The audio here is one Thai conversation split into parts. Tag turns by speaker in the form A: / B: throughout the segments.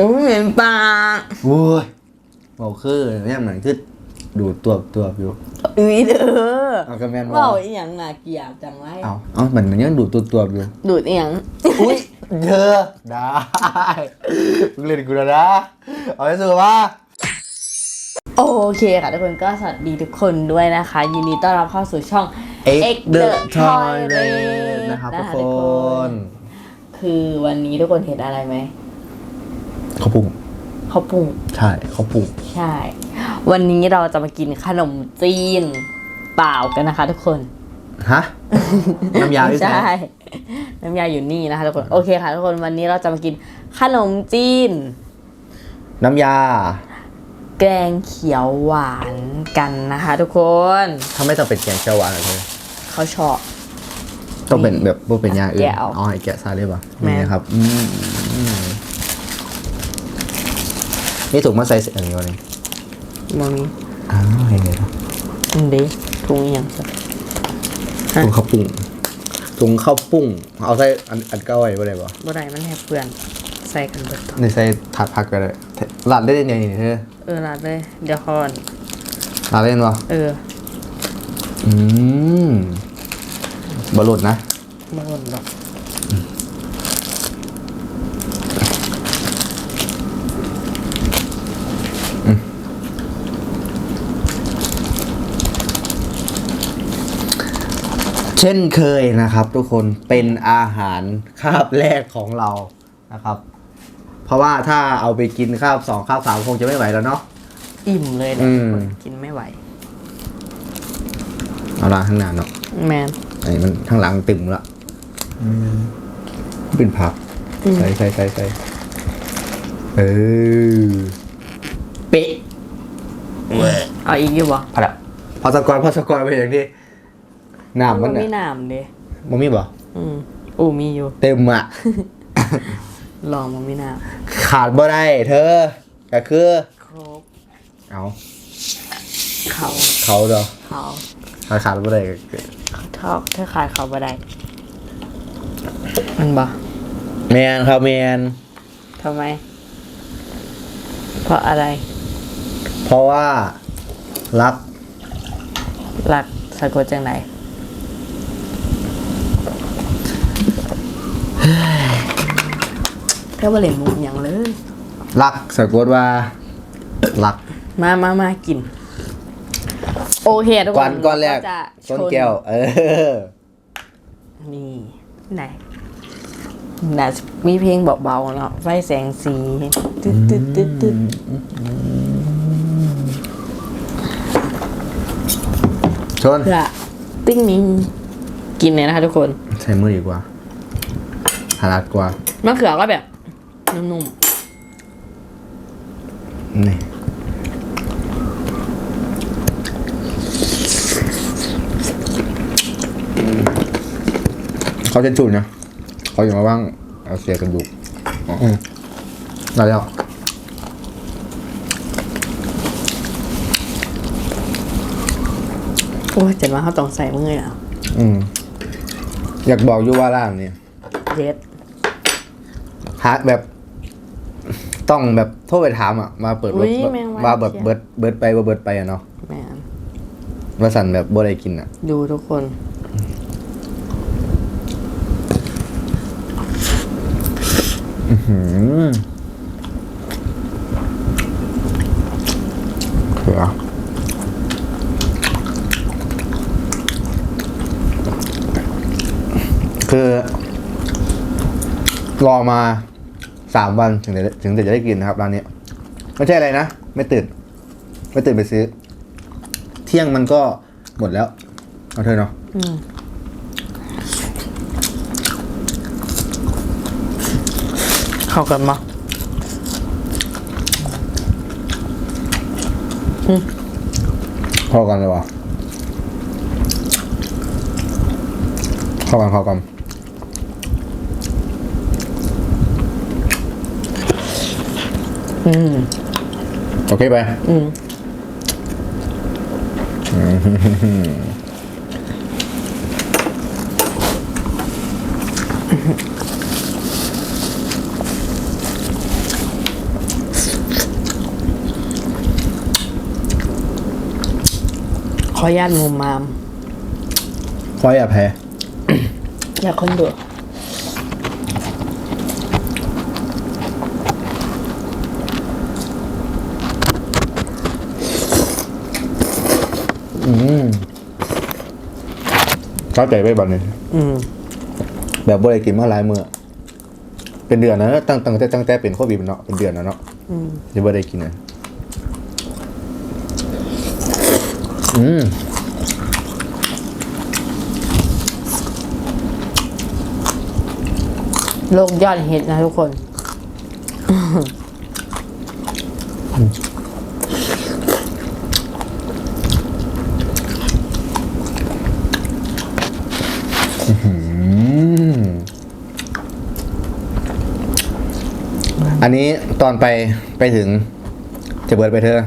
A: ผมเหม็นปาก
B: โอ้ยเบาคือเนี่ยเหมือนคือดูดตัวตัวอยู่
A: อุ้ยเด้อ
B: เอากระแมน
A: เว่าอีหยังน่าเกลียดจังไร
B: เอาเอาเหมือนมันยังดูดตัวตัวอยู่
A: ดูดอีหยัง
B: อุ้ยเธอได้มึงเล่นกูแล้วนะเอาให้สุดว่า
A: โอเคค่ะทุกคนก็สวัสดีทุกคนด้วยนะคะ ยินดีต้อนรับเข้าสู่ช่อง
B: X The Toilet นะครับทุกคน
A: คือวันนี้ทุกคนเห็นอะไรไหม
B: เขาปรุง
A: เขาวปรุง
B: ใช่เขาปรุง
A: ใช่ วันนี้เราจะมากินขนมจีนเปล่ากันนะคะ ทุกคน
B: ฮะน้ำยาด้วย
A: ใช่น้ำยาอยู่นี่นะคะทุกคนโอเคค่ะทุกคนวันนี้เราจะมากินขนมจีน
B: น้ำยา
A: แกงเขียวหวานกันนะคะ ทุกคน
B: ถ้าไม่ต้องเป็นแกงเขียวหวานเหรอเธอ
A: เขาชอบ
B: ต้องเป็นแบบว่าเป็นยาอื่น
A: แกะเอา
B: อ๋อไอ้แกะซาได้ปะ
A: แม่
B: นี่นะครับอืมอืม นี่ถูกมาใส่อันนี้วะนี่
A: มมี
B: อ้าวเห็นไงครับ
A: อันเดีทุงอหย่างสักฮะ
B: ถุงข้าวปุ้งถุงข้าวปุ้ง เอาใส่อันอันเก้าไว้บ่ได้ปะ
A: บ่ได้มันแฮบเพื่อน ใส่กันเบิด
B: ในใส่ถาดผักก็ได้หลาดได้ยังไงนี่เธอ
A: เออลาดเลย เดี๋ยวคอน
B: หลาดเล่นปะ
A: เออ
B: อืมบหลุดนะ
A: บ่หล่นหรอก
B: เช่นเคยนะครับ ทุกคนเป็นอาหารคาบแรกของเรานะครับ เพราะว่าถ้าเอาไปกินคาบสองคาบสามคงจะไม่ไหวแล้วเนาะ
A: อิ่มเลยเนี่ย
B: อืม
A: กินไม่ไหว
B: เอาละข้างหน้าเนาะ
A: แมน
B: อันนี้มันข้างหลังตึงละเป็นผัก
A: อืม
B: ใส่ใส่ใส่ใส่เออเป๊ะ
A: เอาอีกอยู่บ่
B: พอละพอสกอร์พอสกอร์ไปอย่างที่ น้ำมัน
A: มี
B: อะ
A: น้ำเด้
B: มันมีบ่
A: อืมอูมีอยู่
B: เต็มอะ
A: ลองมันมีน้
B: ขาดบ่ได้เธอ ก็คือำ
A: ครบ
B: เอา
A: เขา
B: เขาเด้อ
A: เขา
B: ขาดขาดบ่ได้ก็คือ
A: ทอกถ้าขายเขาบ่ได้มันบ่
B: แมนครับแมน
A: ทำไม เพราะอะไร
B: เพราะว่ารัก
A: หลักสะกดจังไหน แค่ว่าเล่นมุกอย่างเลย
B: รักสะกดว่ารัก
A: มามามากิน โอเคทุกค
B: ก้อน
A: น
B: ก้อนแรก
A: จะ
B: ก้อน
A: ช
B: แก้ว เออ
A: นี่ไหนน่าจะมีเพลงเบาๆเนาะไฟแสงสีตึ๊ดตึ๊ดตึ๊ดตึ๊ด
B: ชน
A: เพื่อติ้งมิงกินเลยนะคะทุกคน
B: ใช้มือดีกว่าถนัดกว่า มะ
A: เขือก็แบบ นุ่ม
B: นี่เขาจะจุดนะเขาอย่ามาว่างเอาเสียกันดูกอืมได้แล้ว
A: ๆโอ้ยเจ็ดมาเขาต้องใส่มืออะ
B: อืม อยากบอกอยู่ว่าร้านเนี่ย
A: เด็ด
B: หาแบบ ต้องแบบโทรไปถามอะมาเปิดรถ
A: อุ๊ยแมงวัน
B: ว่าแบบ
A: เชียว
B: เบิร์ดเบิร์ดไปว่าเบิร์ดไปอะเนาะ
A: แม่น
B: ว่าสั่นแบบบ่ได้กินอะ
A: ดูทุกคน
B: หืมเขือคือ รอมา สามวันถึงจะถึงจะได้กินนะครับร้านนี้ ไม่ใช่อะไรนะ ไม่ตื่น ไม่ตื่นไปซื้อ เที่ยงมันก็หมดแล้ว เอาเธอเนาะ
A: อืมเข้ากันมา
B: พอกันเลยวะเข้ากันเข้ากัน โอเคไป
A: อืมขออนุญาตงมมาม
B: ขออย่าแพ้
A: อย่าคนเดือ
B: ออืมเข้าใจไปบ้างนี่
A: อืม
B: แบบบ่ได้กินมาหลายมื้อเป็นเดือนนะตั้งตั้งแต่ตั้งแต่เป็นโควิดเนาะเป็นเดือนแล้วเนาะ
A: อืม
B: จะบ่ได้กินนะอืม
A: โลกยอดฮิตนะทุกคน
B: นนี้ตอนไปไปถึง จะเบิดไปเธอ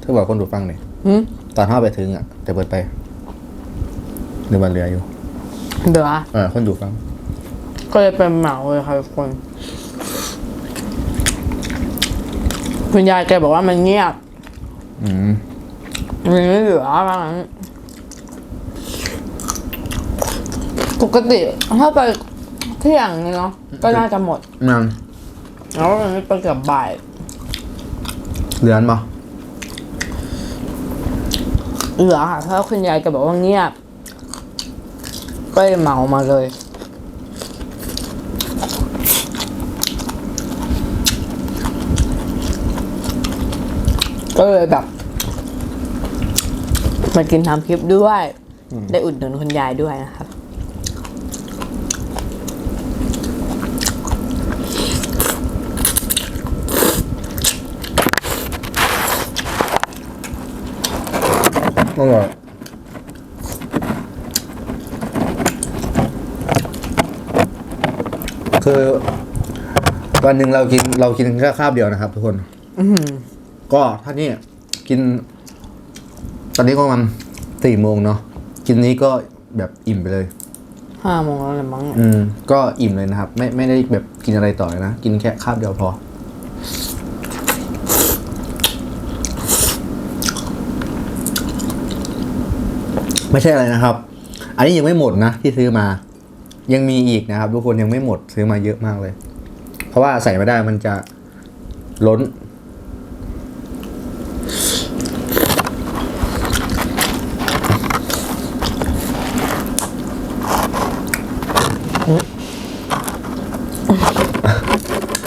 B: เธอบอกคนดูฟังหน่อย
A: หืม
B: ตอนเข้าไปถึงอะจะเบิดไปหรือวันเรืออยู่
A: เดือ
B: เออคนดูฟัง
A: ก็เลยเป็นเหมาเลยค่ะทุกคนคุณยายแกบอกว่ามันเงียบ
B: อืม
A: มันไม่เหลือว่างั้นปกติถ้าไปเที่ยงนี่เนาะก็น่าจะหมด
B: นั่น
A: แล้วมันไม่ไปเกือบบ่าย
B: เรือนบ่
A: เหลือค่ะเพราะคุณยายแกบอกว่าเงียบ ก็เลยเหมามาเลย ก็เลยแบบมากินทำคลิปด้วย ได้อุดหนุนคุณยายด้วยนะครับ
B: อร่อยคือวันหนึ่งเรากินเรากินแค่คาบเดียวนะครับ ทุกคนก็ถ้านี่กิน ตอนนี้ก็ประมาณสี่โมงเนาะกินนี้ก็แบบอิ่มไปเลย
A: ห้าโมงแล้วแหละมั้ง
B: อืม ก็อิ่มเลยนะครับ ไม่ไม่ได้แบบกินอะไรต่อเลยนะ กินแค่คาบเดียวพอ ไม่ใช่อะไรนะครับ อันนี้ยังไม่หมดนะที่ซื้อมา ยังมีอีกนะครับ ทุกคนยังไม่หมดซื้อมาเยอะมากเลย เพราะว่าใส่ไม่ได้มันจะล้น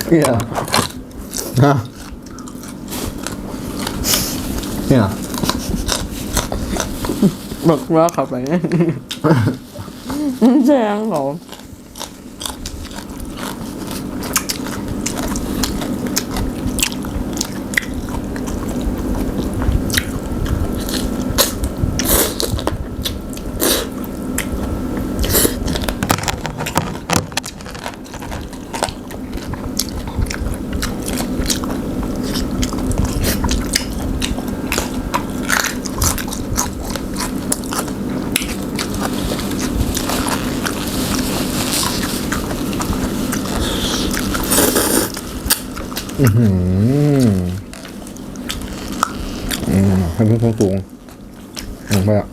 B: เนี่ยฮะเนี่ย
A: บอกว่าขับไปเนี่ยแจ้งเขา
B: อืมอืมให้เพิ่งสูงลงไปอะ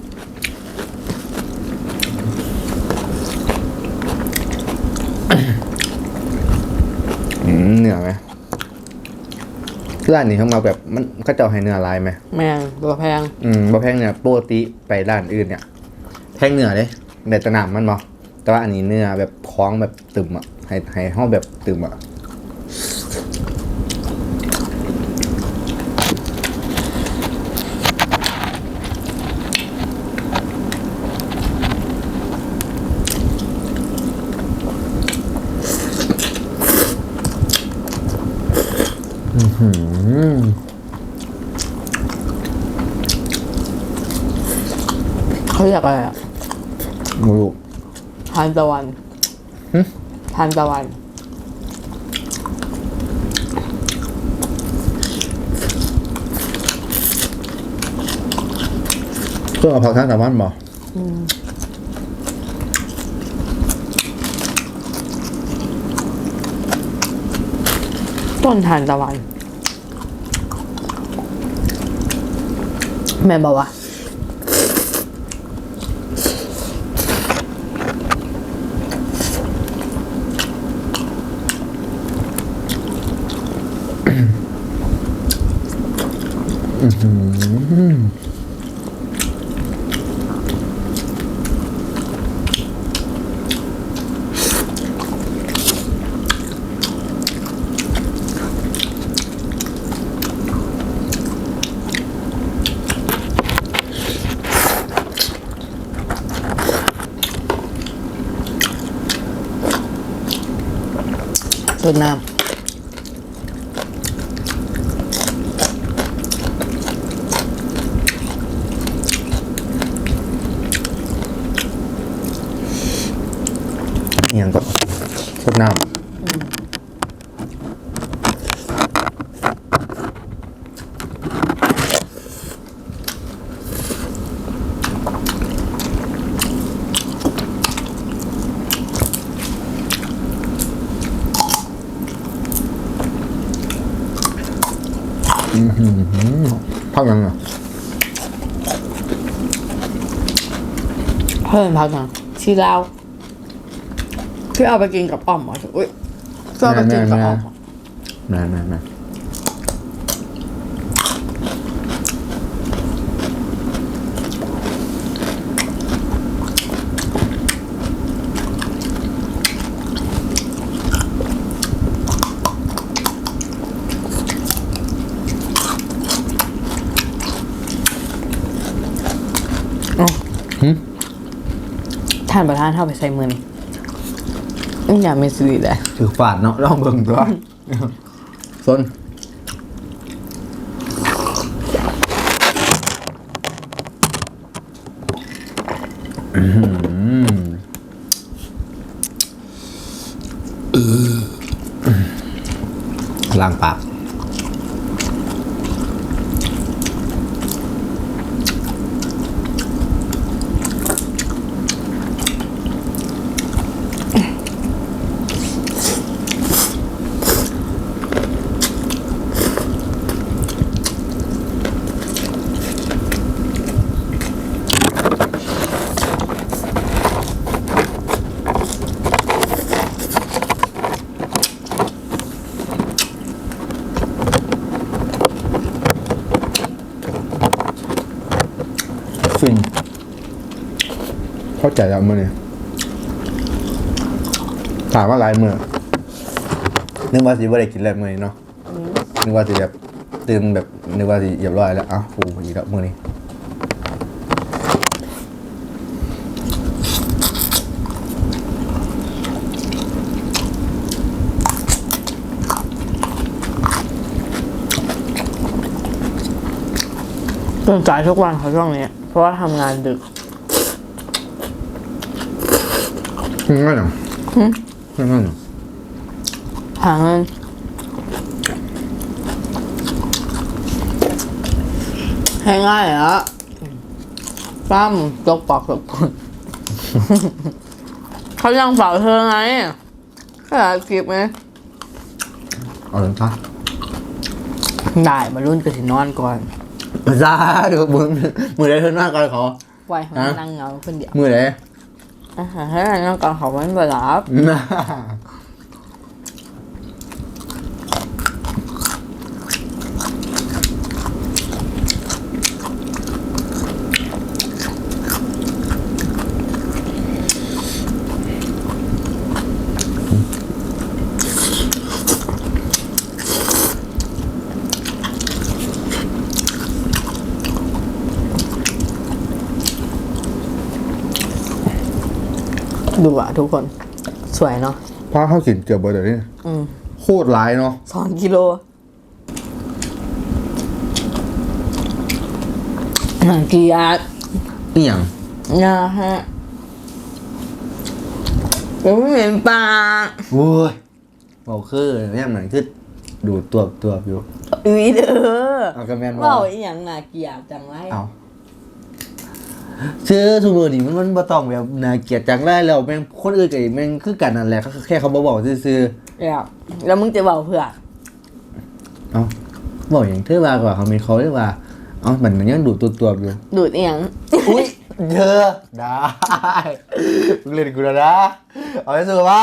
B: อืมเหนือไหมร้านนี้เขามาแบบมันเขาเจ้าให้เนื้อลายไหม
A: แมงตัวแพง
B: อืมบ่แพงเนื้อปกติไปร้านอื่นเนี่ย แพงเนื้อเลยแต่ตะหนามมันบ่แต่ว่าอันนี้เนื้อแบบคล้องแบบตึมอะให้ให้ห้องแบบตึมอะ
A: เขาเรียกอะไรอะ
B: หมูลูก
A: ทานตะวัน
B: หึ
A: ทานตะวัน
B: เครื่องเอาผักท่านสามวันบ่
A: ต้นทานตะวัน แม่บอกว่า สดน้
B: เอียงก็ สดน้ำอื้อหือพักยังอะ
A: เพิ่มพักหน่อยชีลาว ที่เอาไปกินกับอ่อมเหรอะอุ้ยที่เอาไปกินกับอ่อมเหรอ
B: แม่แม่แม่หึ
A: ท่านประธานเข้าไปใส่มือนี่ อืมอยากมีสิริเลย
B: ถือฝาดเนาะลองเบิ่งตัวสนอื้อหือล้างปาก ใจแล้วมื่อนี้ถามว่าลายมือนึกว่าสิว่าได้กินแล้วมื่อนี้เนาะนึกว่าสิแบบตื่นแบบนึกว่าสิเรียบร้อยแล้วอ้าวฟูอีกแล้วมื่อนี้
A: ตื่นสายทุกวันเขาช่วงนี้ เพราะว่าทำงานดึก
B: ง่ายหรอง่ายหรอ
A: หาเงินให้ง่ายเหรอปั้มจกปอกจกปุ่นเขายังเฝ้าเธอไงแค่คลิปไหม
B: เอาเลยจ้า
A: ได้มารุ่นก็สินอนก่อน
B: จ้าดูมือมือได้เท่าหน้ากันขอ
A: ไว้ให้
B: ฮะ
A: นั่งเหงาคนเดียว
B: มือไหน
A: อาหารให้นั่งก่อนเขาไม่ไปรับ
B: น่า
A: ดูอะทุกคนสวยเนาะ
B: พาเข้ากินเกือบเบอร์เดี๋ยวนี้
A: อืม
B: โคตรร้ายเนาะ
A: สองกิโลหนังกีอาร์
B: นี่อย่าง
A: นะฮะยังไม่เห็นปลา
B: โอ้ยเบาคือเนี่ยเหมือนคือดูตัวตัวอยู่
A: อีเด้อ
B: เอากระแมน
A: ว่าอีหยังน่าเกลียดจังไร
B: เอา ซื้อทุกมือนี่มันมันบ่ต้องแบบน่าเกลียดจังได้แล้วแม่งคนอื่นกับแม่งคือกันนั่นแหละแค่เขาบ่บอกซื่อ
A: แล้วแล้วมึงจะเบาเพื่อ
B: ๆเอาบอกอย่างเธอว่าก่อนเขามีเขาเรียกว่าเอามันยังดูตัวตัวอยู่
A: ดูดอีหยัง
B: อุ้ยเธอได้มึงเล่นกูแล้วนะเอาให้สุดว่า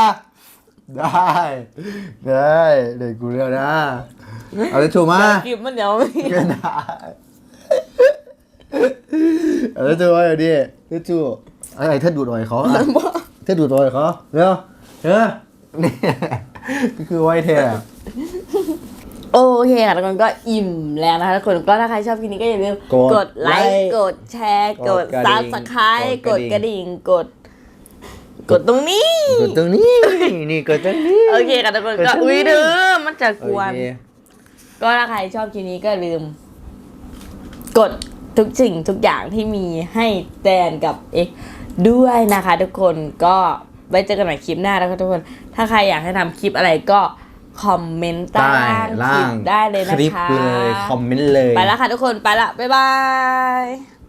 B: ได้ได้เล่นกูแล้วนะเอาให้ถูกมา
A: คลิปมันเดี๋ยว ไม่
B: ก็ได้ เออจูไว้ดิเออจูไอ้ไอ้เธอดูดอ่อยเขาอะเธอดูดอ่อยเขาเร็วเออนี่คือไว้เธอ
A: โอเคค่ะทุกคนก็อิ่มแล้วนะคะทุกคนก็ถ้าใครชอบคลิปนี้ก็อย่าลืม
B: กด
A: ไล
B: ไลค์
A: ค์ กดแชร์
B: ก
A: ก
B: ด
A: ด
B: กระ
A: ซั
B: ดิ่
A: บ
B: ง
A: สไครต์
B: ก
A: ก
B: ด
A: ด
B: ก
A: ก
B: ระ
A: ระ
B: ดิ่
A: ดิ่
B: ง
A: ง กด กดตรงนี้
B: กดตรงนี้ นี่กดตรงนี้
A: โอเคค่ะทุกคน
B: กด
A: ก็
B: ตรงนี้
A: อุ้ยเด้อมันจะกวน
B: โอเค
A: ก็ถ้าใครชอบคลิปนี้ก็อย่าลืม กด ทุกสิ่งทุกอย่างที่มีให้แตนกับเอ็กด้วยนะคะทุกคนก็ไว้เจอกันใหม่คลิปหน้าแล้วก็ทุกคน ถ้าใครอยากให้ทำคลิปอะไรก็คอมเมนต์ใต้
B: ใต้
A: ล่างค
B: ล่า
A: ลิป
B: ง
A: ได้เลยนะ
B: คลิป
A: คะ
B: เลย คอมเมนต์เลย
A: ไปแล้วค่ะทุกคน ไปละ บ๊ายบาย